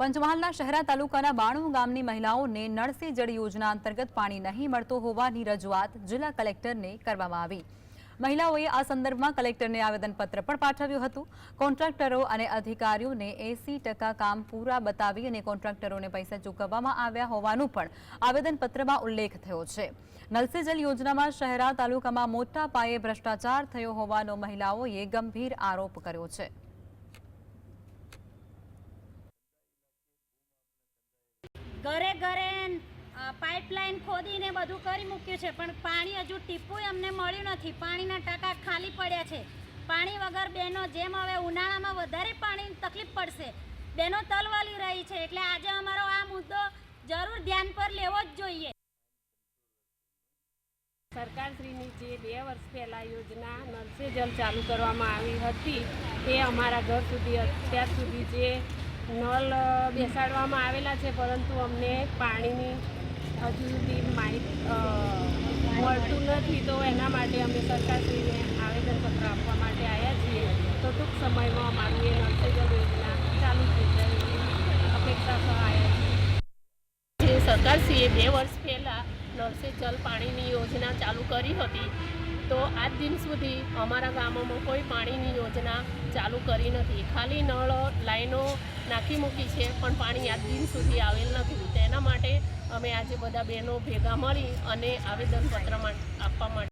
પંચમહાલના શહેરા તાલુકાના બાણું ગામની મહિલાઓને નળ સે જળ યોજના અંતર્ગત પાણી નહીં મળતું હોવાની રજૂઆત જિલ્લા કલેક્ટરને કરવામાં આવી. મહિલાઓએ આ સંદર્ભમાં કલેક્ટરને આવેદનપત્ર પણ પાઠવ્યું હતું. કોન્ટ્રાક્ટરો અને અધિકારીઓને એસી ટકા કામ પૂરા બતાવી અને કોન્ટ્રાક્ટરોને પૈસા ચૂકવવામાં આવ્યા હોવાનું પણ આવેદનપત્રમાં ઉલ્લેખ થયો છે. નલ જલ યોજનામાં શહેરા તાલુકામાં મોટા પાયે ભ્રષ્ટાચાર થયો હોવાનો મહિલાઓએ ગંભીર આરોપ કર્યો છે. ઘરે ઘરે પાઇપલાઇન ખોદીને બધું કરી મૂક્યું છે, પણ પાણી હજુ ટીપું અમને મળ્યું નથી. પાણીના ટાંકા ખાલી પડ્યા છે. પાણી વગર બહેનો જેમ હવે ઉનાળામાં વધારે પાણી તકલીફ પડશે બહેનો તલવાલી રહી છે, એટલે આજે અમારો આ મુદ્દો જરૂર ધ્યાન પર લેવો જ જોઈએ. સરકારશ્રીની જે બે વર્ષ પહેલાં યોજના નળ જલ ચાલુ કરવામાં આવી હતી તે અમારા ઘર સુધી અત્યાર સુધી જે નળ બેસાડવામાં આવેલા છે, પરંતુ અમને પાણીની હજુ સુધી માહિતી મળતું નથી. તો એના માટે અમે સરકારશ્રીને આવેદનપત્ર આપવા માટે આવ્યા છીએ. તો ટૂંક સમયમાં અમારું એ નળ યોજના ચાલુ થઈ જાય એવી અપેક્ષા આવ્યા જે સરકારશ્રીએ બે વર્ષ પહેલાં નળ જલ પાણીની યોજના ચાલુ કરી હતી, તો આજ દિન સુધી અમારા ગામોમાં કોઈ પાણીની યોજના ચાલુ કરી નથી. ખાલી નળ લાઈનો નાખી મૂકી છે, પણ પાણી આજ દિન સુધી આવેલ નથી. તેના માટે અમે આજે બધા બહેનો ભેગા મળી અને આવેદનપત્ર આપવા માટે